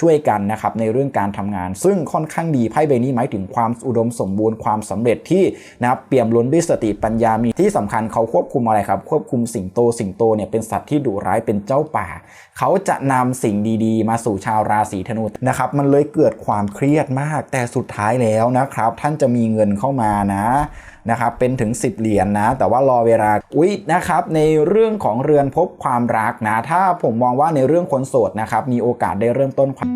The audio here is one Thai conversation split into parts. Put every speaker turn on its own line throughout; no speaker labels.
ช่วยกันนะครับในเรื่องการทำงาน ซึ่งค่อนข้างดีไพ่ใบนี้หมายถึงความอุดมสมบูรณ์ความสำเร็จที่นะครับเปี่ยมล้นด้วยสติปัญญามีที่สำคัญเขาควบคุมอะไรครับ ควบคุมสิงโตสิงโตเนี่ยเป็นสัตว์ที่ดุร้ายเป็นเจ้าป่า เขาจะนำสิ่งดีๆ มาสู่ชาวราศีธนูนะครับมันเลยเกิดความเครียดมาก แต่สุดท้ายแล้วนะครับ ท่านจะมีเงินเข้ามานะ นะครับเป็นถึง 10 เหรียญนนะแต่ว่ารอเวลาอุ๊ยนะครับในเรื่องของเรือนพบความรักนะถ้าผมมองว่าในเรื่องคนโสดนะครับมีโอกาสได้เริ่มต้นความ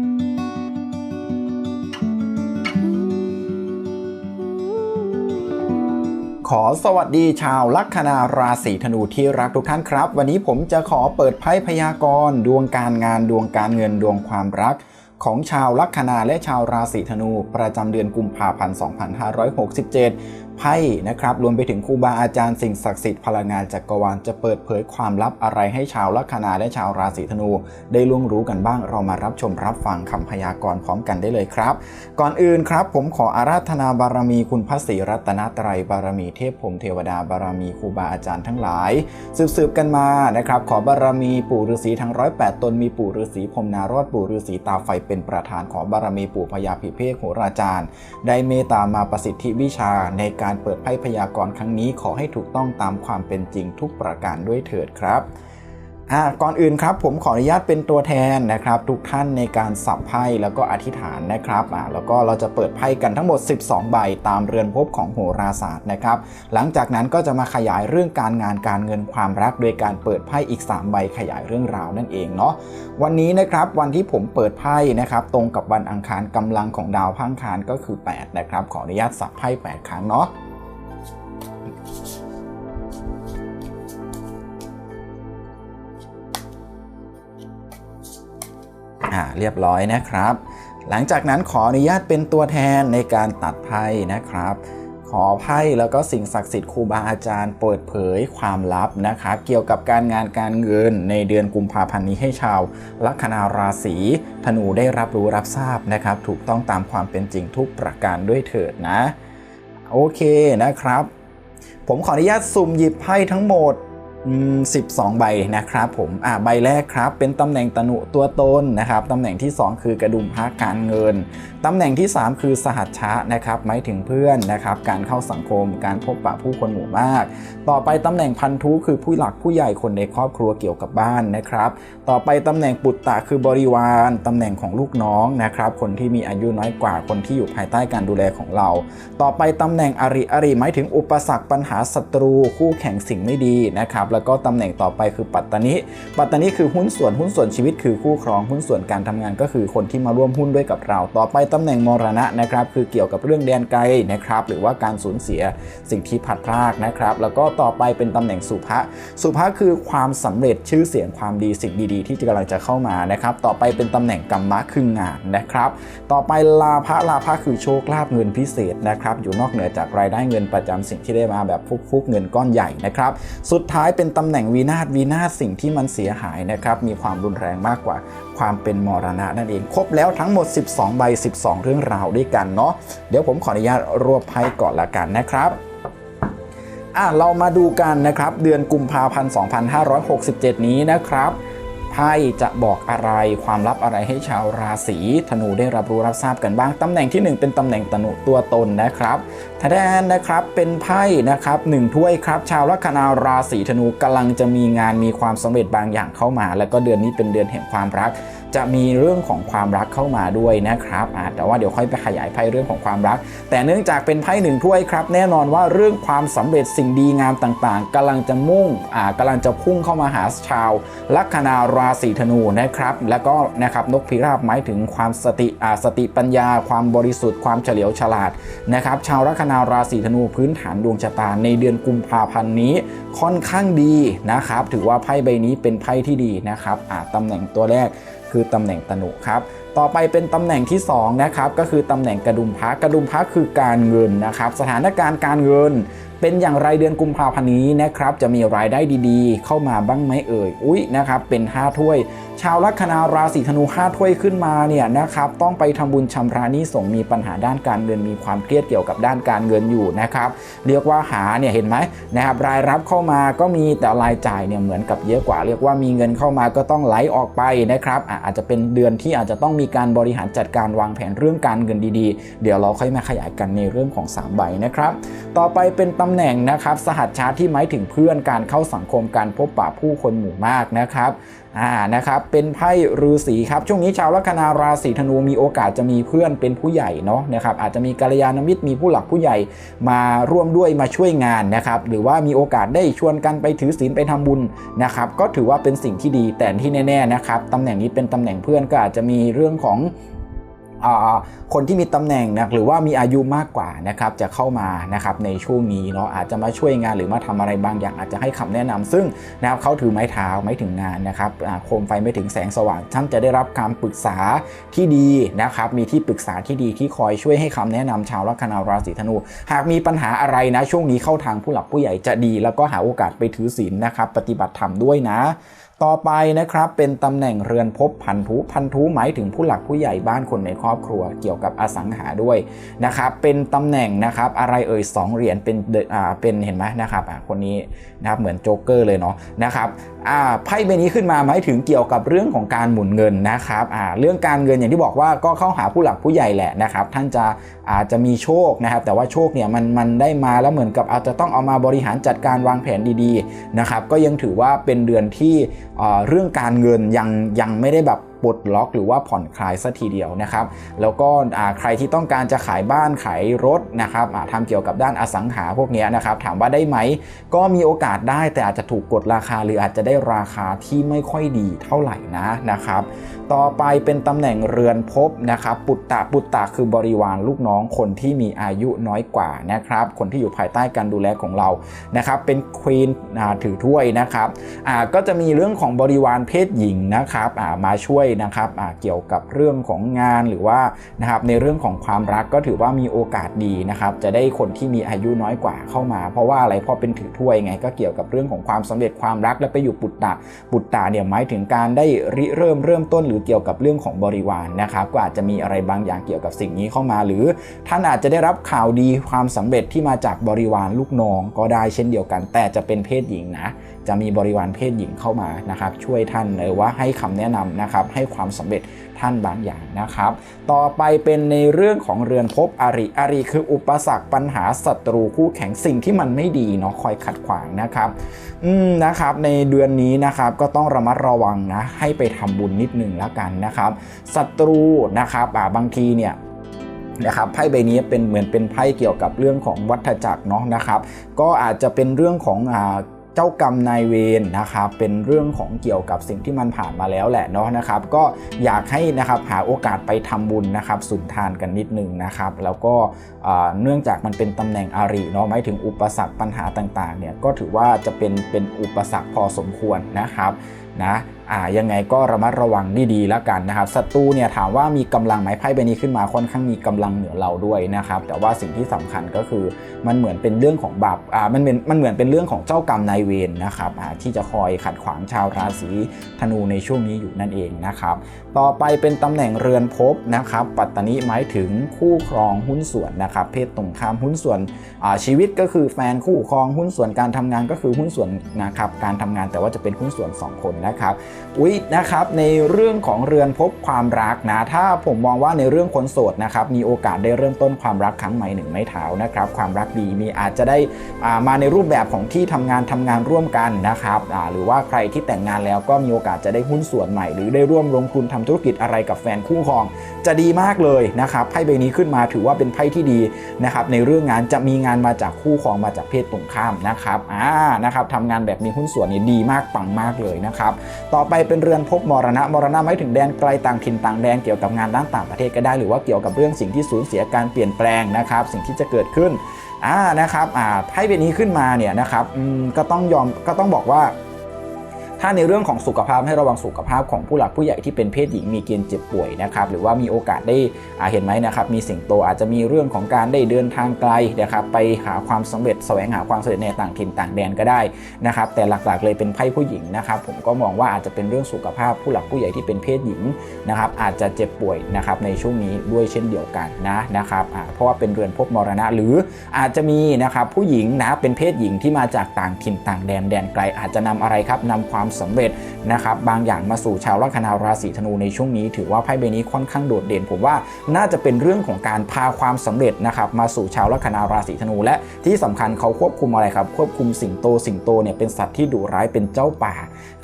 ขอสวัสดีชาวลัคนาราศีธนูที่รักทุกท่านครับ วันนี้ผมจะขอเปิดไพ่พยากรณ์ดวงการงานดวงการเงินดวงความรัก ของชาวลัคนาและชาวราศีธนู ประจำเดือนกุมภาพันธ์ 2567 ไพ่นะครับรวมไปถึงครูบาอาจารย์สิ่งศักดิ์สิทธิ์พลังงานจักรวาลจะเปิดเผยความลับอะไรให้ชาวลัคนาและชาวราศีธนู ได้ล่วงรู้กันบ้างเรามารับชมรับฟังคำพยากรณ์พร้อมกันได้เลยครับ ก่อนอื่นครับ ผมขออาราธนาบารมีคุณพระศรีรัตนตรัยบารมีเทพพรหมเทวดาบารมีครูบาอาจารย์ทั้งหลาย สืบๆกันมานะครับขอบารมีปู่ฤาษีทั้งร้อยแปดตนมีปู่ฤาษีพรมนารอดปู่ฤาษีตาไฟเป็นประธานขอบารมีปู่พญาภิเภกโหราจารย์ ได้เมตตามาประสิทธิวิชาในการการเปิดไพ่พยากรณ์ครั้งนี้ขอให้ถูกต้องตามความเป็นจริงทุกประการด้วยเถิดครับ ก่อนอื่นครับผมขออนุญาตเป็นตัวแทนนะครับ ทุกท่านในการสับไพ่แล้วก็อธิษฐานนะครับอ่าแล้วก็เราจะเปิดไพ่กันทั้งหมด 12 ใบตามเรือนภพของโหราศาสตร์นะครับ หลังจากนั้นก็จะมาขยายเรื่องการงานการเงินความรัก โดยการเปิดไพ่อีก 3 ใบขยายเรื่องราวนั่นเองเนาะวันนี้นะครับวันที่ผมเปิดไพ่นะครับตรงกับวันอังคารกำลังของดาวพังคารก็คือ 8 นะครับ ขออนุญาตสับไพ่8ครั้งเนาะ อ่าเรียบร้อยนะครับ หลังจากนั้นขออนุญาตเป็นตัวแทนในการตัดไพ่นะครับ ขอไพ่แล้วก็สิ่งศักดิ์สิทธิ์ครูบาอาจารย์เปิดเผยความลับนะครับ เกี่ยวกับการงานการเงินในเดือนกุมภาพันธ์นี้ให้ชาวลัคนาราศีธนูได้รับรู้รับทราบนะครับ ถูกต้องตามความเป็นจริงทุกประการด้วยเถิดนะ โอเคนะครับ ผมขออนุญาตสุ่มหยิบไพ่ทั้งหมด 12 ใบนะครับผมอ่าใบแรกครับ เป็นตำแหน่งตนุตัวตนนะครับตำแหน่งที่ 2 คือกระดุมพระการเงินตำแหน่งที่ 3 คือสหัชชะนะครับหมายถึงเพื่อนนะครับการเข้าสังคมการพบปะผู้คนหมู่มาก ต่อไปตำแหน่งพันธุคือผู้หลักผู้ใหญ่คนในครอบครัวเกี่ยวกับบ้านนะครับต่อไปตำแหน่งปุตตะคือบริวารตำแหน่งของลูกน้องนะครับคนที่มีอายุน้อยกว่าคนที่อยู่ภายใต้การดูแลของเรา ต่อไปตำแหน่งอริอริหมายถึงอุปสรรคปัญหาศัตรู คู่แข่งสิ่งไม่ดีนะครับแล้วก็ตำแหน่งต่อไปคือปัตตานิปัตตานิคือหุ้นส่วนหุ้นส่วนชีวิตคือคู่ครองหุ้นส่วนการทำงานก็คือคนที่มาร่วมหุ้นด้วยกับเรา ต่อไปตำแหน่งมรณะนะครับคือเกี่ยวกับเรื่องแดนไกลนะครับหรือว่าการสูญเสียสิ่งที่พัดพรากนะครับแล้วก็ต่อไปเป็นตำแหน่งสุภะสุภะคือความสำเร็จชื่อเสียงความดีสิ่งดีๆ ที่กำลังจะเข้ามานะครับต่อไปเป็นตำแหน่งกรรมะคืองานนะครับ ต่อไปลาภะลาภะคือโชคลาภเงินพิเศษนะครับอยู่นอกเหนือจากรายได้เงินประจำสิ่งที่ได้มาแบบฟุกๆเงินก้อนใหญ่นะครับสุดท้ายเป็นตำแหน่งวีนาศวีนาศสิ่งที่มันเสียหายนะครับมีความรุนแรงมากกว่าความเป็นมรณะนั่นเองครบแล้วทั้งหมด 12 ใบ 12 เรื่องราวด้วยกันเนาะเดี๋ยวผมขออนุญาตรวบไพ่ก่อนละกันนะครับอะเรามาดูกันนะครับ เดือนกุมภาพันธ์ 2567 นี้นะครับ ไพ่จะบอกอะไรความลับอะไรให้ชาวราศีธนูได้รับรู้รับทราบกันบ้างตำแหน่งที่ 1 เป็นตำแหน่งตนุตัวตนนะครับทแดนนะครับเป็นไพ่นะครับหนึ่งถ้วยครับชาวลัคนาราศีธนูกำลังจะมีงานมีความสำเร็จบางอย่างเข้ามา แล้วก็เดือนนี้เป็นเดือนแห่งความรัก จะมีเรื่องของความรักเข้ามาด้วยนะครับแต่ว่าเดี๋ยวค่อยไปขยายไพ่เรื่องของความรัก แต่เนื่องจากเป็นไพ่หนึ่งถ้วยครับ แน่นอนว่าเรื่องความสำเร็จสิ่งดีงามต่างๆกำลังจะมุ่งอ่ากำลังจะพุ่งเข้ามาหาชาว ลัคนาราศีธนูนะครับ แล้วก็นะครับนกพิราบหมายถึงความสติสติปัญญา ความบริสุทธิ์ความเฉลียวฉลาดนะครับ ชาวลัคนาราศีธนูพื้นฐานดวงชะตาในเดือนกุมภาพันธ์นี้ค่อนข้างดีนะครับ ถือว่าไพ่ใบนี้เป็นไพ่ที่ดีนะครับตำแหน่งตัวแรก คือตำแหน่งตนุครับต่อไปเป็นตำแหน่งที่2นะครับก็คือตำแหน่งกระดุมพระกระดุมพระคือการเงินนะครับสถานการณ์การเงิน เป็นอย่างไรเดือนกุมภาพันธ์นี้นะครับจะมีรายได้ดีๆ เข้ามาบ้างไหมเอ่ยอุ๊ยนะครับเป็น 5 ถ้วย ชาวลัคนาราศีธนู 5 ถ้วยขึ้นมาเนี่ยนะครับต้องไปทำบุญชำระหนี้ส่งมีปัญหาด้านการเงินมีความเครียดเกี่ยวกับด้านการเงินอยู่นะครับเรียกว่าหาเนี่ยเห็นไหมนะครับรายรับเข้ามาก็มีแต่รายจ่ายเนี่ยเหมือนกับเยอะกว่า เรียกว่ามีเงินเข้ามาก็ต้องไหลออกไปนะครับอาจจะเป็นเดือนที่อาจจะต้องมีการบริหารจัดการวางแผนเรื่องการเงินดีๆ เดี๋ยวเราค่อยมาขยายกันในเรื่องของ3ใบนะครับต่อไปเป็นตำำแหน่งนะครับสหัสชาร์ตที่หมายถึงเพื่อนการเข้าสังคมการพบปะผู้คนหมู่มากนะครับอ่านะครับเป็นไพ่ฤาษีครับช่วงนี้ชาวลัคนาราศีธนูมีโอกาสจะมีเพื่อนเป็นผู้ใหญ่เนาะนะครับอาจจะมีกัลยาณมิตรมีผู้หลักผู้ใหญ่มาร่วมด้วยมาช่วยงานนะครับหรือว่ามีโอกาสได้ชวนกันไปถือศีลไปทำบุญนะครับก็ถือว่าเป็นสิ่งที่ดีแต่ที่แน่ๆนะครับตำแหน่งนี้เป็นตำแหน่งเพื่อนก็อาจจะมีเรื่องของ คนที่มีตำแหน่งนะหรือว่ามีอายุมากกว่านะครับจะเข้ามานะครับในช่วงนี้เนาะอาจจะมาช่วยงานหรือมาทำอะไรบางอย่างอาจจะให้คำแนะนำซึ่งนะครับเขาถือไม้เท้าไม่ถึงงานนะครับโคมไฟไม่ถึงแสงสว่างท่านจะได้รับการปรึกษาที่ดีนะครับมีที่ปรึกษาที่ดีที่คอยช่วยให้คำแนะนำชาวลัคนาราศีธนู หากมีปัญหาอะไรนะช่วงนี้เข้าทางผู้หลักผู้ใหญ่จะดี แล้วก็หาโอกาสไปถือศีลนะครับปฏิบัติธรรมด้วยนะ ต่อไปนะครับเป็นตำแหน่งเรือนภพพันธุพันธุหมายถึงผู้หลักผู้ใหญ่บ้านคนในครอบครัวเกี่ยวกับอสังหาด้วยนะครับเป็นตำแหน่งนะครับอะไรเอ่ยสองเหรียญเป็นเอ่าเป็นเห็นไหมนะครับอ่าคนนี้นะครับเหมือนโจ๊กเกอร์เลยเนาะนะครับอ่าไพ่ใบนี้ขึ้นมาหมายถึงเกี่ยวกับเรื่องของการหมุนเงินนะครับอ่าเรื่องการเงินอย่างที่บอกว่าก็เข้าหาผู้หลักผู้ใหญ่แหละนะครับท่านจะอาจจะมีโชคนะครับแต่ว่าโชคเนี่ยมันมันได้มาแล้วเหมือนกับอาจจะต้องเอามาบริหารจัดการวางแผนดีๆนะครับก็ยังถือว่าเป็นเดือนที่ เรื่องการเงินยังยังไม่ได้แบบ ปลดล็อกหรือว่าผ่อนคลายสัทีเดียวนะครับ แล้วก็ใครที่ต้องการจะขายบ้านขายรถนะครับทำเกี่ยวกับด้านอสังหาพวกนี้นะครับ ถามว่าได้ไหม ก็มีโอกาสได้แต่อาจจะถูกกดราคาหรืออาจจะได้ราคาที่ไม่ค่อยดีเท่าไหร่นะนะครับ ต่อไปเป็นตำแหน่งเรือนภพนะครับ ปุตตะปุตตะคือบริวารลูกน้องคนที่มีอายุน้อยกว่านะครับ คนที่อยู่ภายใต้การดูแลของเรานะครับ เป็นควีนถือถ้วยนะครับก็จะมีเรื่องของบริวารเพศหญิงนะครับมาช่วยนะครับเกี่ยวกับเรื่องของงานหรือว่านะครับในเรื่องของความรักก็ถือว่ามีโอกาสดีนะครับจะได้คนที่มีอายุน้อยกว่าเข้ามา เพราะว่าอะไรเพราะเป็นถือถ้วยไง ก็เกี่ยวกับเรื่องของความสำเร็จความรักและไปอยู่ปุตตะปุตตาเนี่ยหมายถึงการได้ริเริ่มเริ่มต้น หรือเกี่ยวกับเรื่องของบริวารนะครับก็อาจจะมีอะไรบางอย่างเกี่ยวกับสิ่งนี้เข้ามา หรือท่านอาจจะได้รับข่าวดีความสำเร็จที่มาจากบริวารลูกน้องก็ได้เช่นเดียวกัน แต่จะเป็นเพศหญิงนะจะมีบริวารเพศหญิงเข้ามานะครับช่วยท่านเลยว่าให้คำแนะนำนะครับใให้ความสำเร็จท่านบางอย่างนะครับ ต่อไปเป็นในเรื่องของเรือนภพอริอริคืออุปสรรคปัญหาศัตรูคู่แข่งสิ่งที่มันไม่ดีเนาะคอยขัดขวางนะครับอืมนะครับ ในเดือนนี้นะครับก็ต้องระมัดระวังนะให้ไปทำบุญนิดนึงแล้วกันนะครับศัตรูนะครับาบางทีเนี่ยนะครับไพ่ใบนี้เป็นเหมือนเป็นไพ่เกี่ยวกับเรื่องของวัฏจักรเนาะนะครับ ก็อาจจะเป็นเรื่องของอ่า เจ้ากรรมนายเวรนะครับเป็นเรื่องของเกี่ยวกับสิ่งที่มันผ่านมาแล้วแหละเนาะนะครับ ก็อยากให้นะครับหาโอกาสไปทำบุญนะครับสุนทานกันนิดนึงนะครับ แล้วก็เนื่องจากมันเป็นตำแหน่งอาริเนาะหมายถึงอุปสรรคปัญหาต่างๆเนี่ยก็ถือว่าจะเป็นเป็นอุปสรรคพอสมควรนะครับนะ อ่ายังไงก็ระมัดระวังดีๆแล้วกันนะครับศัตรูเนี่ยถามว่ามีกำลังไหมไพ่ใบนี้ขึ้นมาค่อนข้างมีกำลังเหนือเราด้วยนะครับแต่ว่าสิ่งที่สำคัญก็คือมันเหมือนเป็นเรื่องของบาปอ่ามันเป็นมันเหมือนเป็นเรื่องของเจ้ากรรมนายเวรนะครับอ่าที่จะคอยขัดขวางชาวราศีธนูในช่วงนี้อยู่นั่นเองนะครับต่อไปเป็นตำแหน่งเรือนภพนะครับปัตตานิหมายถึงคู่ครองหุ้นส่วนนะครับเพศตรงข้ามหุ้นส่วนอ่าชีวิตก็คือแฟนคู่ครองหุ้นส่วนการทำงานก็คือหุ้นส่วนนะครับการทำงานแต่ว่าจะเป็นหุ้นส่วน 2 คนนะครับอุ๊ยนะครับในเรื่องของเรือนภพความรักนะ ถ้าผมมองว่าในเรื่องคนโสดนะครับมีโอกาสได้เริ่มต้นความรักครั้งใหม่หนึ่งไม้เท้านะครับความรักดีมีอาจจะได้อ่ามาในรูปแบบของที่ทำงานทำงานร่วมกันนะครับอ่าหรือว่าใครที่แต่งงานแล้วก็มีโอกาสจะได้หุ้นส่วนใหม่ หรือได้ร่วมลงทุนทำธุรกิจอะไรกับแฟนคู่ครอง จะดีมากเลยนะครับไพ่ใบนี้ขึ้นมาถือว่าเป็นไพ่ที่ดีนะครับในเรื่องงานจะมีงานมาจากคู่ครองมาจากเพศตรงข้ามนะครับอ่านะครับทำงานแบบมีหุ้นส่วนนี่ดีมากปังมากเลยนะครับต่อไปเป็นเรือนภพมรณะมรณะหมายถึงแดนไกลต่างถิ่นต่างแดนเกี่ยวกับงานด้านต่างประเทศก็ได้ หรือว่าเกี่ยวกับเรื่องสิ่งที่สูญเสียการเปลี่ยนแปลงนะครับ สิ่งที่จะเกิดขึ้นอ่านะครับอ่าไพ่ใบนี้ขึ้นมาเนี่ยนะครับอืมก็ต้องยอมก็ต้องบอกว่า ถ้าในเรื่องของสุขภาพให้ระวังสุขภาพของผู้หลักผู้ใหญ่ที่เป็นเพศหญิงมีเกณฑ์เจ็บป่วยนะครับหรือว่ามีโอกาสได้อ่าเห็นไหมนะครับมีสิ่งโตอาจจะมีเรื่องของการได้เดินทางไกลนะครับไปหาความสำเร็จแสวงหาความสำเร็จในต่างถิ่นต่างแดนก็ได้นะครับแต่หลักๆเลยเป็นไพ่ผู้หญิงนะครับผมก็มองว่าอาจจะเป็นเรื่องสุขภาพผู้หลักผู้ใหญ่ที่เป็นเพศหญิงนะครับอาจจะเจ็บป่วยนะครับในช่วงนี้ด้วยเช่นเดียวกันนะนะครับเพราะว่าเป็นเรือนภพมรณะ หรืออาจจะมีนะครับผู้หญิงนะเป็นเพศหญิงที่มาจากต่างถิ่นต่างแดนแดนไกล อาจจะนำอะไรครับนำความสำเร็จนะครับบางอย่างมาสู่ชาวลัคนาราศีธนูในช่วงนี้ ถือว่าไพ่ใบนี้ค่อนข้างโดดเด่น ผมว่าน่าจะเป็นเรื่องของการพาความสำเร็จนะครับมาสู่ชาวลัคนาราศีธนู และที่สำคัญเขาควบคุมอะไรครับ ควบคุมสิงโตสิงโตเนี่ยเป็นสัตว์ที่ดุร้ายเป็นเจ้าป่า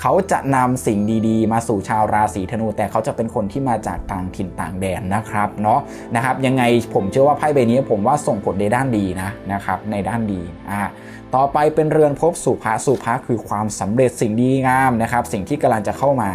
เขาจะนำสิ่งดีๆ มาสู่ชาวราศีธนู แต่เขาจะเป็นคนที่มาจากต่างถิ่นต่างแดนนะครับเนาะนะครับยังไงผมเชื่อว่าไพ่ใบนี้ผมว่าส่งผลในด้านดีนะนะครับในด้านดีอ่าต่อไปเป็นเรือนภพสุภาสุภาคือความสำเร็จสิ่งดีงามนะครับ สิ่งที่กำลังจะเข้ามา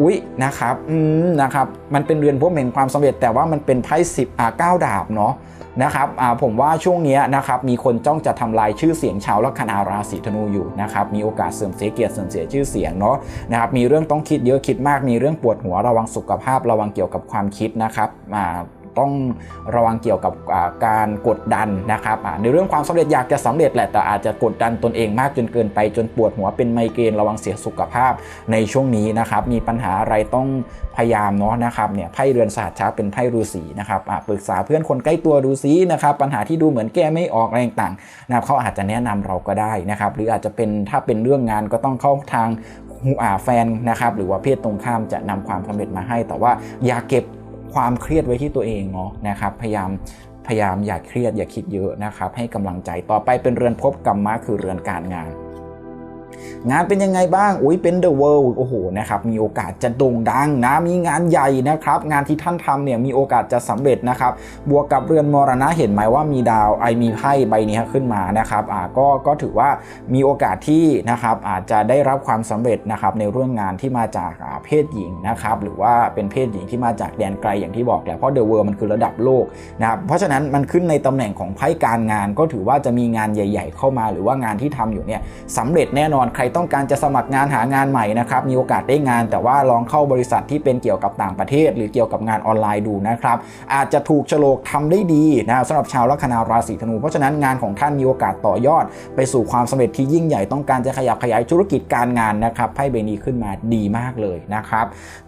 อุ๊ยนะครับอืมนะครับ มันเป็นเรือนภพแห่งความสำเร็จแต่ว่ามันเป็นไพ่สิบอ่าเก้าดาบเนาะนะครับอ่าผมว่าช่วงนี้นะครับมีคนจ้องจะทำลายชื่อเสียงชาวลัคนาราศีธนูอยู่นะครับมีโอกาสเสื่อมเสียเกียรติเสื่อมเสียชื่อเสียงเนาะนะครับมีเรื่องต้องคิดเยอะคิดมากมีเรื่องปวดหัวระวังสุขภาพระวังเกี่ยวกับความคิดนะครับอ่า ต้องระวังเกี่ยวกับการกดดันนะครับในเรื่องความสำเร็จอยากจะสำเร็จแหละแต่อาจจะกดดันตนเองมากจนเกินไปจนปวดหัวเป็นไมเกรนระวังเสียสุขภาพในช่วงนี้นะครับมีปัญหาอะไรต้องพยายามเนาะนะครับเนี่ยไพ่เรือนศาสตร์ช้าเป็นไพ่ฤาษีนะครับปรึกษาเพื่อนคนใกล้ตัวดูซินะครับปัญหาที่ดูเหมือนแก้ไม่ออกอะไรต่างๆนะครับเขาอาจจะแนะนำเราก็ได้นะครับหรืออาจจะเป็นถ้าเป็นเรื่องงานก็ต้องเข้าทางอ่าแฟนนะครับหรือว่าเพศตรงข้ามจะนำความสำเร็จมาให้ แต่ว่าอย่าเก็บ ความเครียดไว้ที่ตัวเองเนาะนะครับพยายามพยายามอย่าเครียดอย่าคิดเยอะนะครับให้กำลังใจต่อไปเป็นเรือนภพกรรมะคือเรือนการงาน งานเป็นยังไงบ้างอุ้ยเป็นเดอะเวิลด์โอ้โหนะครับมีโอกาสจะโด่งดังนะมีงานใหญ่นะครับงานที่ท่านทำเนี่ยมีโอกาสจะสำเร็จนะครับบวกกับเรือนมรณะเห็นไหมว่ามีดาวไอมีไพ่ใบนี้ขึ้นมานะครับอ่าก็ก็ถือว่ามีโอกาสที่นะครับอาจจะได้รับความสำเร็จนะครับในเรื่องงานที่มาจากาเพศหญิงนะครับหรือว่าเป็นเพศหญิงที่มาจากแดนไกลอย่างที่บอกแหละเพราะเดอะเวิลด์มันคือระดับโลกนะครับเพราะฉะนั้นมันขึ้นในตำแหน่งของไพ่การงาน ก็ถือว่าจะมีงานใหญ่ ๆ เข้ามา หรือว่างานที่ทำอยู่เนี่ยสำเร็จแน่นอนใครต้องการจะสมัครงานหางานใหม่นะครับ มีโอกาสได้งาน แต่ว่าลองเข้าบริษัทที่เป็นเกี่ยวกับต่างประเทศ หรือเกี่ยวกับงานออนไลน์ดูนะครับ อาจจะถูกโฉลกทำได้ดีนะครับสำหรับชาวลัคนาราศีธนู เพราะฉะนั้นงานของท่านมีโอกาสต่อยอด ไปสู่ความสำเร็จที่ยิ่งใหญ่ต้องการจะขยับขยายธุรกิจการงานนะครับไพ่ใบนี้ขึ้นมาดีมากเลยนะครับ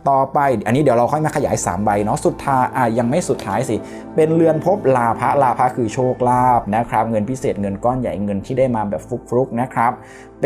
ต่อไปอันนี้เดี๋ยวเราค่อยมาขยาย 3 ใบเนาะสุดท้ายอะยังไม่สุดท้ายสิ เป็นเรือนภพลาภะลาภะคือโชคลาภนะครับ เงินพิเศษเงินก้อนใหญ่เงินที่ได้มาแบบฟุกๆนะครับ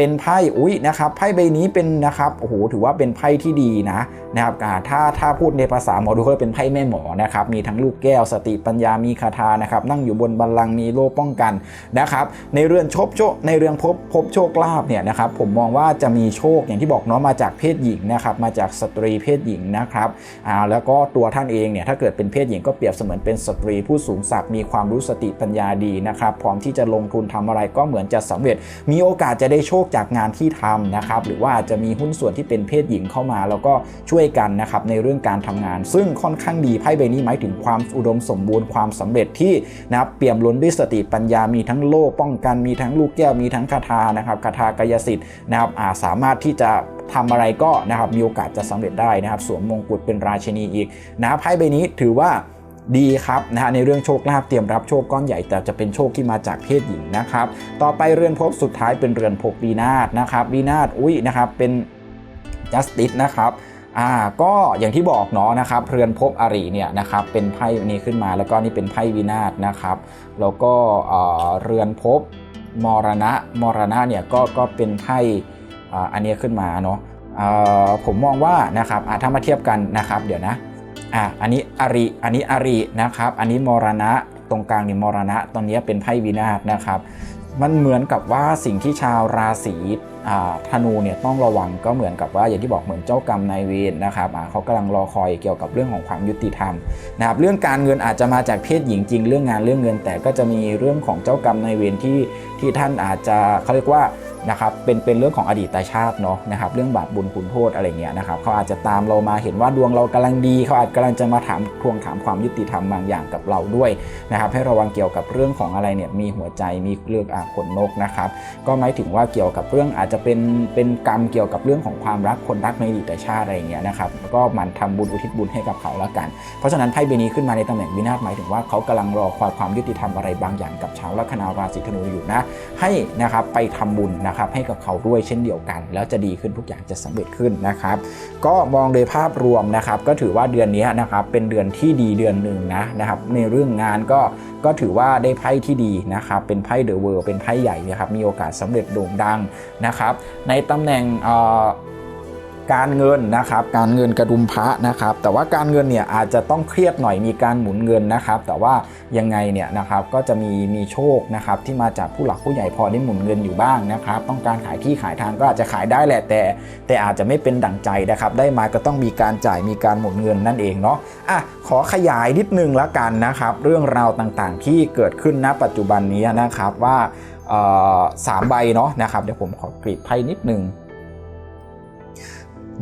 เป็นไพ่อุ้ยนะครับไพ่ใบนี้เป็นนะครับโอ้โหถือว่าเป็นไพ่ที่ดีนะนะครับถ้าถ้าพูดในภาษาหมอดูก็เป็นไพ่แม่หมอนะครับมีทั้งลูกแก้วสติปัญญามีคาถานะครับนั่งอยู่บนบัลลังก์มีโล่ป้องกันนะครับในเรือนชบโชคในเรื่อนพบพบโชคลาภเนี่ยนะครับผมมองว่าจะมีโชคอย่างที่บอกเนาะมาจากเพศหญิงนะครับมาจากสตรีเพศหญิงนะครับอ่าแล้วก็ตัวท่านเองเนี่ยถ้าเกิดเป็นเพศหญิงก็เปรียบเสมือนเป็นสตรีผู้สูงศักดิ์มีความรู้สติปัญญาดีนะครับพร้อมที่จะลงทุนทำอะไรก็เหมือนจะสำเร็จ มีโอกาสจะได้โชคจากงานที่ทำนะครับหรือว่าอาจจะมีหุ้นส่วนที่เป็นเพศหญิงเข้ามา แล้วก็ช่วยกันนะครับในเรื่องการทำงาน ซึ่งค่อนข้างดีไพ่ใบนี้หมายถึงความอุดมสมบูรณ์ความสำเร็จที่นะครับเปี่ยมล้นด้วยสติปัญญามีทั้งโล่ป้องกันมีทั้งลูกแก้วมีทั้งคาถานะครับคาถากายสิทธิ์นะครับอาสามารถที่จะทำอะไรก็นะครับมีโอกาสจะสำเร็จได้นะครับ สวมมงกุฎเป็นราชินีอีกนะไพ่ใบนี้ถือว่า ดีครับนะฮะในเรื่องโชคลาภเตรียมรับโชคก้อนใหญ่แต่จะเป็นโชคที่มาจากเพศหญิงนะครับ ต่อไปเรือนภพสุดท้ายเป็นเรือนภพวีนาศนะครับวีนาศอุ้ยนะครับเป็น justice นะครับอ่าก็อย่างที่บอกเนาะนะครับเรือนภพอริเนี่ยนะครับเป็นไพ่นี้ขึ้นมาแล้วก็นี่เป็นไพ่วินาศนะครับ แล้วก็เรือนภพมรณะมรณะเนี่ยก็ก็เป็นไพ่อันนี้ขึ้นมาเนาะอ่อผมมองว่านะครับอ่าถ้ามาเทียบกันนะครับ เดี๋ยวนะ อะอันนี้อริอันนี้อรินะครับ อันนี้มรณะตรงกลางนี่มรณะตอนนี้เป็นไพ่วินาศนะครับ มันเหมือนกับว่าสิ่งที่ชาวราศีธนูเนี่ยต้องระวังก็เหมือนกับว่าอย่างที่บอกเหมือนเจ้ากรรมนายเวรนะครับเขากำลังรอคอยเกี่ยวกับเรื่องของความยุติธรรมนะครับเรื่องการเงินอาจจะมาจากเพศหญิงจริงเรื่องงานเรื่องเงิน แต่ก็จะมีเรื่องของเจ้ากรรมนายเวรที่ที่ท่านอาจจะเขาเรียกว่า นะครับเป็นเป็นเรื่องของอดีตชาติเนาะนะครับเรื่องบาปบุญคุณโทษอะไรเงี้ยนะครับเขาอาจจะตามเรามาเห็นว่าดวงเรากำลังดีเขาอาจกำลังจะมาถามทวงถามความยุติธรรมบางอย่างกับเราด้วยนะครับให้ระวังเกี่ยวกับเรื่องของอะไรเนี่ยมีหัวใจมีเรื่องอาขนนกนะครับก็หมายถึงว่าเกี่ยวกับเรื่องอาจจะเป็นเป็นกรรมเกี่ยวกับเรื่องของความรักคนรักในอดีตชาติอะไรเงี้ยนะครับแล้วก็มันทำบุญอุทิศบุญให้กับเขาแล้วกัน เพราะฉะนั้นไพ่ใบนี้ขึ้นมาในตำแหน่งวินาศหมายถึงว่าเขากำลังรอคอยความยุติธรรมอะไรบางอย่างกับชาวลัคนาราศีธนูอยู่นะให้นะครับไปทำบุญนะครับให้กับเขาด้วยเช่นเดียวกัน แล้วจะดีขึ้นทุกอย่างจะสำเร็จขึ้นนะครับ ก็มองโดยภาพรวมนะครับ ก็ถือว่าเดือนนี้นะครับเป็นเดือนที่ดีเดือนหนึ่งนะนะครับ ในเรื่องงานก็ก็ถือว่าได้ไพ่ที่ดีนะครับ เป็นไพ่เดอะเวิร์เป็นไพ่ใหญ่นะครับมีโอกาสสำเร็จโด่งดังนะครับ ในตำแหน่งเอ่อ การเงินนะครับ การเงินกระดุมพระนะครับ แต่ว่าการเงินเนี่ยอาจจะต้องเครียดหน่อยมีการหมุนเงินนะครับ แต่ว่ายังไงเนี่ยนะครับก็จะมีมีโชคนะครับที่มาจากผู้หลักผู้ใหญ่พอได้หมุนเงินอยู่บ้างนะครับ ต้องการขายที่ขายทางก็อาจจะขายได้แหละแต่ แต่อาจจะไม่เป็นดั่งใจนะครับ ได้มาก็ต้องมีการจ่ายมีการหมุนเงินนั่นเองเนาะอะขอขยายนิดนึงละกันนะครับ เรื่องราวต่างๆ ที่เกิดขึ้นณปัจจุบันนี้นะครับว่าสามใบเนาะนะครับเดี๋ยวผมขอกรีดไพ่นิดนึง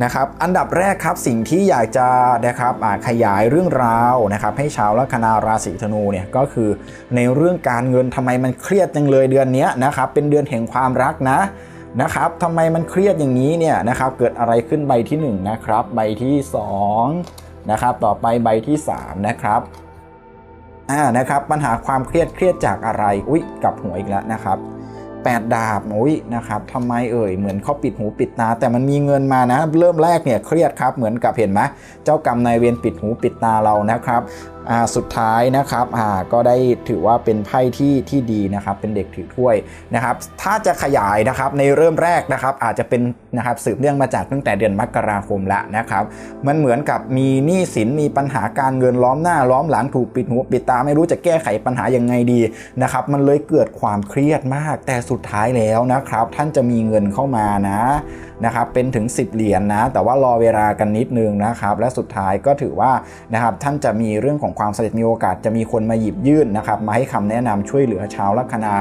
นะครับอันดับแรกครับสิ่งที่อยากจะนะครับขยายเรื่องราวนะครับให้ชาวลัคนาราศีธนูเนี่ยก็คือในเรื่องการเงินทำไมมันเครียดจังเลยเดือนนี้นะครับเป็นเดือนแห่งความรักนะนะครับทำไมมันเครียดอย่างนี้เนี่ยนะครับเกิดอะไรขึ้นใบที่1นะครับใบที่2นะครับต่อไปใบที่3นะครับอ่านะครับปัญหาความเครียดเครียดจากอะไรอุ้ยกลับหัวอีกแล้วนะครับ 8 ดาบอุ้ยนะครับทำไมเอ่ยเหมือนเขาปิดหูปิดตา แต่มันมีเงินมานะ เริ่มแรกเนี่ยเครียดครับเหมือนกับเห็นไหมเจ้ากรรมนายเวรปิดหูปิดตาเรานะครับ สุดท้ายนะครับอ่าก็ได้ถือว่าเป็นไพ่ที่ที่ดีนะครับ เป็นเด็กถือถ้วยนะครับ ถ้าจะขยายนะครับในเริ่มแรกนะครับ อาจจะเป็นนะครับสืบเนื่องมาจากตั้งแต่เดือนมกราคมแล้วนะครับ มันเหมือนกับมีหนี้สินมีปัญหาการเงินล้อมหน้าล้อมหลังถูกปิดหูปิดตาไม่รู้จะแก้ไขปัญหายังไงดีนะครับ มันเลยเกิดความเครียดมาก แต่สุดท้ายแล้วนะครับ ท่านจะมีเงินเข้ามานะนะครับเป็นถึง 10 เหรียญนนะแต่ว่ารอเวลากันนิดนึงนะครับ และสุดท้ายก็ถือว่านะครับท่านจะมีเรื่องของความสำเร็จมีโอกาสจะมีคนมาหยิบยื่นนะครับมาให้คำแนะนำช่วยเหลือชาวลัคนา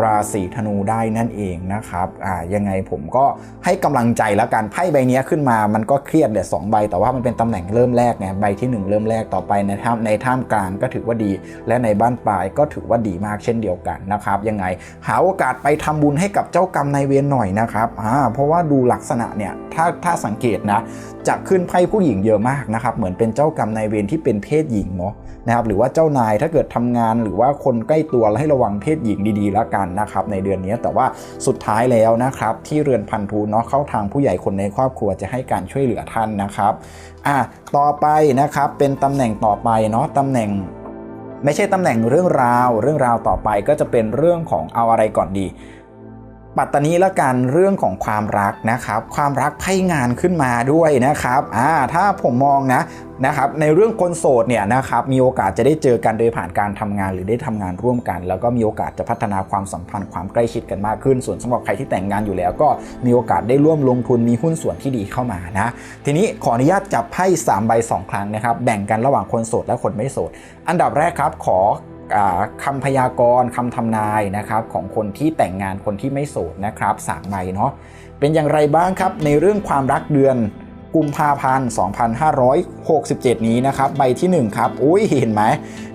ราศีธนูได้นั่นเองนะครับอ่ายังไงผมก็ให้กำลังใจแล้วกันไพ่ใบนี้ขึ้นมามันก็เครียดเหลือสองใบ แต่ว่ามันเป็นตำแหน่งเริ่มแรกไงใบที่หนึ่งเริ่มแรกต่อไปในท่ามในท่ามกลางก็ถือว่าดี และในบ้านปลายก็ถือว่าดีมากเช่นเดียวกันนะครับยังไงหาโอกาสไปทำบุญให้กับเจ้ากรรมนายเวรหน่อยนะครับอ่าเพราะว่าดูลักษณะเนี่ยถ้าถ้าสังเกตนะจะขึ้นไพ่ผู้หญิงเยอะมากนะครับเหมือนเป็นเจ้ากรรมนายเวรที่เป็นเพศหญิงเนาะนะครับหรือว่าเจ้านายถ้าเกิดทำงานหรือว่าคนใกล้ตัวให้ระวังเพศหญิงดีๆแล้วกันนะครับในเดือนนี้แต่ว่าสุดท้ายแล้วนะครับที่เรือนพันธุเนาะเข้าทางผู้ใหญ่คนในครอบครัวจะให้การช่วยเหลือท่านนะครับอะต่อไปนะครับเป็นตำแหน่งต่อไปเนาะตำแหน่งไม่ใช่ตำแหน่งเรื่องราว เรื่องราวต่อไปก็จะเป็นเรื่องของเอาอะไรก่อนดี ปัตตานีละกันเรื่องของความรักนะครับ ความรักไพ่งานขึ้นมาด้วยนะครับอ่าถ้าผมมองนะนะครับในเรื่องคนโสดเนี่ยนะครับมีโอกาสจะได้เจอกันโดยผ่านการทำงานหรือได้ทำงานร่วมกัน แล้วก็มีโอกาสจะพัฒนาความสัมพันธ์ความใกล้ชิดกันมากขึ้น ส่วนสำหรับใครที่แต่งงานอยู่แล้ว ก็มีโอกาสได้ร่วมลงทุนมีหุ้นส่วนที่ดีเข้ามานะทีนี้ขออนุญาตจับไพ่3ใบ2 ครั้งนะครับแบ่งกันระหว่างคนโสดและคนไม่โสด อันดับแรกครับขอ คำคำพยากรณ์คำทำนายนะครับของคนที่แต่งงานคนที่ไม่โสดนะครับสามใบเนาะเป็นอย่างไรบ้างครับในเรื่องความรักเดือน กุมภาพันธ์ 2567 นี้นะครับใบที่ 1 ครับ อุ้ยเห็นไหม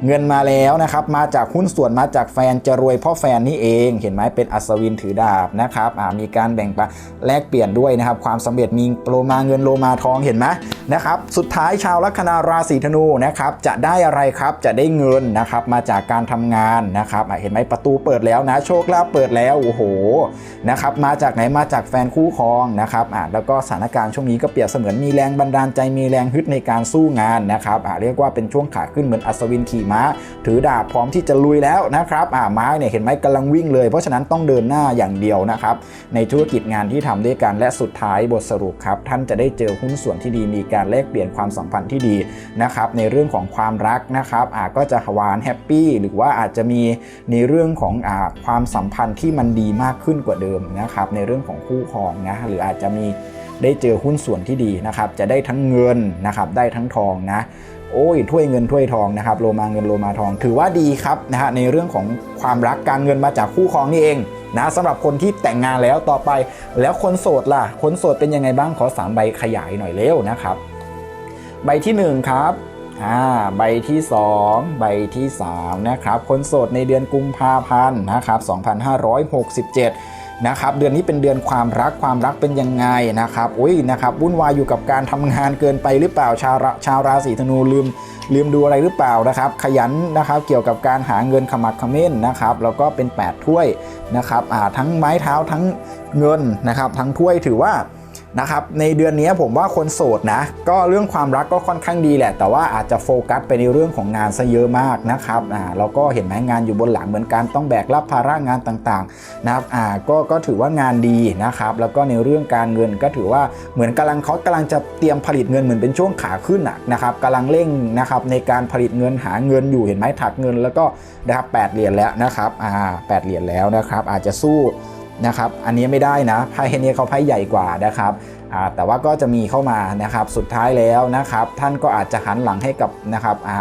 เงินมาแล้วนะครับ มาจากหุ้นส่วนมาจากแฟนจะรวยเพราะแฟนนี่เอง เห็นไหมเป็นอัศวินถือดาบนะครับอ่ามีการแบ่งปันแลกเปลี่ยนด้วยนะครับ ความสำเร็จมีโลมาเงินโลมาทองเห็นไหมนะครับ สุดท้ายชาวลัคนาราศีธนูนะครับจะได้อะไรครับจะได้เงินนะครับมาจากการทำงานนะครับเห็นไหมประตูเปิดแล้วนะโชคลาภเปิดแล้วโอ้โหนะครับมาจากไหนมาจากแฟนคู่ครองนะครับอะแล้วก็สถานการณ์ช่วงนี้ก็เปรียบเสมือนมีแรงบันดาลใจมีแรงฮึดในการสู้งานนะครับอะเรียกว่าเป็นช่วงขาขึ้นเหมือนอัศวินขี่ม้า ถือดาบพร้อมที่จะลุยแล้วนะครับอ่าม้าเนี่ยเห็นไหมกำลังวิ่งเลย เพราะฉะนั้นต้องเดินหน้าอย่างเดียวนะครับในธุรกิจงานที่ทำด้วยกันและสุดท้ายบทสรุปครับท่านจะได้เจอหุ้นส่วนที่ดีมีการแลกเปลี่ยนความสัมพันธ์ที่ดีนะครับในเรื่องของความรักนะครับอ่าก็จะหวานแฮปปี้หรือว่าอาจจะมีในเรื่องของอ่าความสัมพันธ์ที่มันดีมากขึ้นกว่าเดิมนะครับในเรื่องของคู่ครองนะหรืออาจจะมี ได้เจอหุ้นส่วนที่ดีนะครับจะได้ทั้งเงินนะครับได้ทั้งทองนะโอ้ยถ้วยเงินถ้วยทองนะครับโลมาเงินโลมาทอง ถือว่าดีครับนะฮะในเรื่องของความรักการเงินมาจากคู่ครองนี่เองนะสำหรับคนที่แต่งงานแล้วต่อไป แล้วคนโสดล่ะ คนโสดเป็นยังไงบ้างขอ3ใบขยายหน่อยเร็วนะครับ ใบที่1ครับอ่าใบที่ 2 ใบที่3นะครับคนโสดในเดือนกุมภาพันธ์นะครับ2567 นะครับเดือนนี้เป็นเดือนความรักความรักเป็นยังไงนะครับอุ้ยนะครับวุ่นวายอยู่กับการทำงานเกินไปหรือเปล่าชาวชาวราศีธนูลืมลืมดูอะไรหรือเปล่านะครับ ขยันนะครับเกี่ยวกับการหาเงินขมักขม้นนะครับแล้วก็เป็น 8 ถ้วยนะครับทั้งไม้เท้าทั้งเงินนะครับทั้งถ้วยถือว่า นะครับในเดือนนี้ผมว่าคนโสดนะก็เรื่องความรักก็ค่อนข้างดีแหละ แต่ว่าอาจจะโฟกัสไปในเรื่องของงานซะเยอะมากนะครับอ่าแล้วก็เห็นไหมงานอยู่บนหลังเหมือนกันต้องแบกรับภาระงานต่างๆนะครับอ่าก็ก็ถือว่างานดีนะครับแล้วก็ในเรื่องการเงินก็ถือว่าเหมือนกำลังเขากำลังจะเตรียมผลิตเงินเหมือนเป็นช่วงขาขึ้นนะครับกำลังเร่งนะครับในการผลิตเงินหาเงินอยู่เห็นไหมถักเงินแล้วก็นะครับแปดเหรียญแล้วนะครับอ่าแปดเหรียญแล้วนะครับอาจจะสู้ นะครับ อันนี้ไม่ได้นะไพ่นี้เขาไพ่ใหญ่กว่านะครับแต่ว่าก็จะมีเข้ามานะครับ สุดท้ายแล้วนะครับ ท่านก็อาจจะหันหลังให้กับนะครับอ้า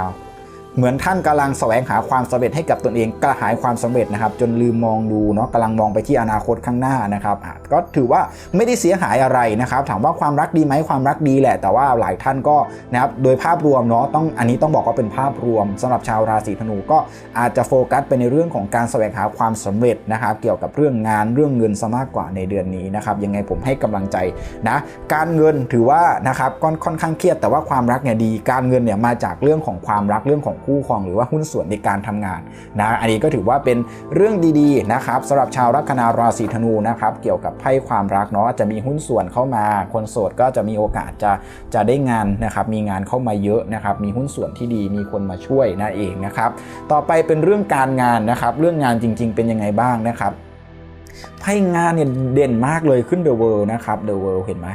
เหมือนท่านกำลังแสวงหาความสำเร็จให้กับตนเองกระหายความสำเร็จนะครับ จนลืมมองดูเนาะกำลังมองไปที่อนาคตข้างหน้านะครับก็ถือว่าไม่ได้เสียหายอะไรนะครับ ถามว่าความรักดีไหมความรักดีแหละ แต่ว่าหลายท่านก็นะครับโดยภาพรวมเนาะต้องอันนี้ต้องบอกว่าเป็นภาพรวมสำหรับชาวราศีธนูก็อาจจะโฟกัสไปในเรื่องของการแสวงหาความสำเร็จนะครับ เกี่ยวกับเรื่องงานเรื่องเงินซะมากกว่าในเดือนนี้นะครับยังไงผมให้กำลังใจนะการเงินถือว่านะครับก็ค่อนข้างเครียดแต่ว่าความรักเนี่ยดี การเงินเนี่ยมาจากเรื่องของความรักเรื่องของคู่ครองหรือว่าหุ้นส่วนในการทำงานนะอันนี้ก็ถือว่าเป็นเรื่องดีๆนะครับสำหรับชาวลัคนาราศีธนูนะครับเกี่ยวกับไพ่ความรักเนาะจะมีหุ้นส่วนเข้ามา คนโสดก็จะมีโอกาสจะจะได้งานนะครับมีงานเข้ามาเยอะนะครับมีหุ้นส่วนที่ดีมีคนมาช่วยนั่นเองนะครับต่อไปเป็นเรื่องการงานนะครับเรื่องงานจริง ๆ เป็นยังไงบ้างนะครับไพ่งานเนี่ยเด่นมากเลยขึ้นเดอะเวิลด์นะครับเดอะเวิลด์เห็นไหม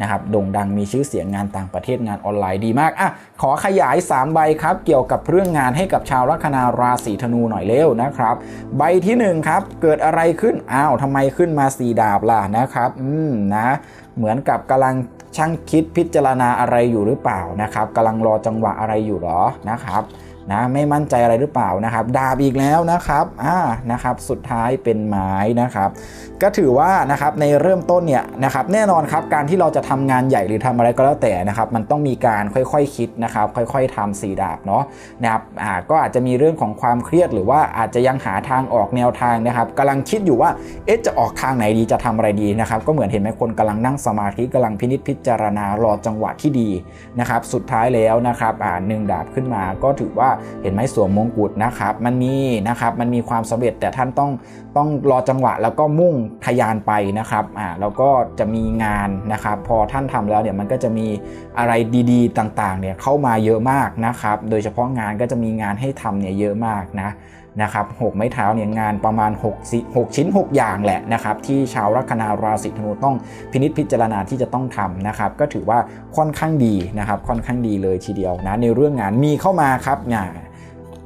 นะครับโด่งดังมีชื่อเสียงงานต่างประเทศงานออนไลน์ดีมากอะขอขยาย 3 ใบครับเกี่ยวกับเรื่องงานให้กับชาวลัคนาราศีธนูหน่อยเร็วนะครับ ใบที่1ครับเกิดอะไรขึ้นอ้าวทำไมขึ้นมาสีดาบล่ะนะครับอืมนะเหมือนกับกำลังช่างคิดพิจารณาอะไรอยู่หรือเปล่านะครับกำลังรอจังหวะอะไรอยู่หรอนะครับ นะไม่มั่นใจอะไรหรือเปล่านะครับดาบอีกแล้วนะครับอ่านะครับสุดท้ายเป็นไม้นะครับ ก็ถือว่านะครับในเริ่มต้นเนี่ยนะครับแน่นอนครับการที่เราจะทำงานใหญ่หรือทำอะไรก็แล้วแต่นะครับมันต้องมีการค่อยๆคคิดนะครับค่อยๆทำสีดาบเนาะนะครับอ่าก็อาจจะมีเรื่องของความเครียดหรือว่าอาจจะยังหาทางออกแนวทางนะครับกำลังคิดอยู่ว่าเอ๊ะจะออกทางไหนดีจะทำอะไรดีนะครับก็เหมือนเห็นไหมคนกำลังนั่งสมาธิกำลังพินิจพิจารณารอจังหวะที่ดีนะครับสุดท้ายแล้วนะครับอ่าหนึ่งดาบขึ้นมาก็ถือว่าเห็นไหมสวมมงกุฎนะครับ มันมีนะครับมันมีความสำเร็จแต่ท่านต้องต้องรอจังหวะแล้วก็มุ่งทะยานไปนะครับอ่าแล้วก็จะมีงานนะครับ พอท่านทำแล้วเนี่ยมันก็จะมีอะไรดีๆ ต่างๆเนี่ยเข้ามาเยอะมากนะครับ โดยเฉพาะงานก็จะมีงานให้ทำเนี่ยเยอะมากนะ นะครับหกไม้เท้าเนี่ยงานประมาณ6สิ6ชิ้น 6 อย่างแหละนะครับที่ชาวลัคนาราศีธนูต้องพินิจพิจารณาที่จะต้องทำนะครับก็ถือว่าค่อนข้างดีนะครับค่อนข้างดีเลยทีเดียวนะในเรื่องงานมีเข้ามาครับงาน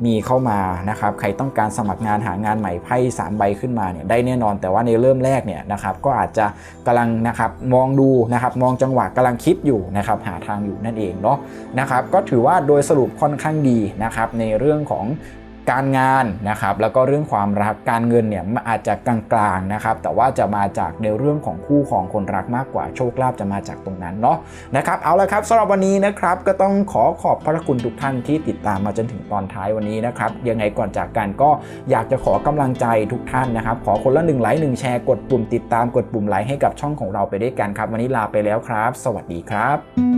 มีเข้ามานะครับใครต้องการสมัครงานหางานใหม่ไพ่สามใบขึ้นมาเนี่ยได้แน่นอนแต่ว่าในเริ่มแรกเนี่ยนะครับก็อาจจะกำลังนะครับมองดูนะครับมองจังหวะกำลังคิดอยู่นะครับหาทางอยู่นั่นเองเนาะนะครับก็ถือว่าโดยสรุปค่อนข้างดีนะครับในเรื่องของ การงานนะครับแล้วก็เรื่องความรักการเงินเนี่ยอาจจะกลางๆนะครับแต่ว่าจะมาจากในเรื่องของคู่ของคนรักมากกว่าโชคลาภจะมาจากตรงนั้นเนาะนะครับเอาละครับสำหรับวันนี้นะครับก็ต้องขอขอบพระคุณทุกท่านที่ติดตามมาจนถึงตอนท้ายวันนี้นะครับยังไงก่อนจากกันก็อยากจะขอกำลังใจทุกท่านนะครับขอคนละหนึ่งไลค์หนึ่งแชร์กดปุ่มติดตามกดปุ่มไลค์ให้กับช่องของเราไปด้วยกันครับ วันนี้ลาไปแล้วครับ สวัสดีครับ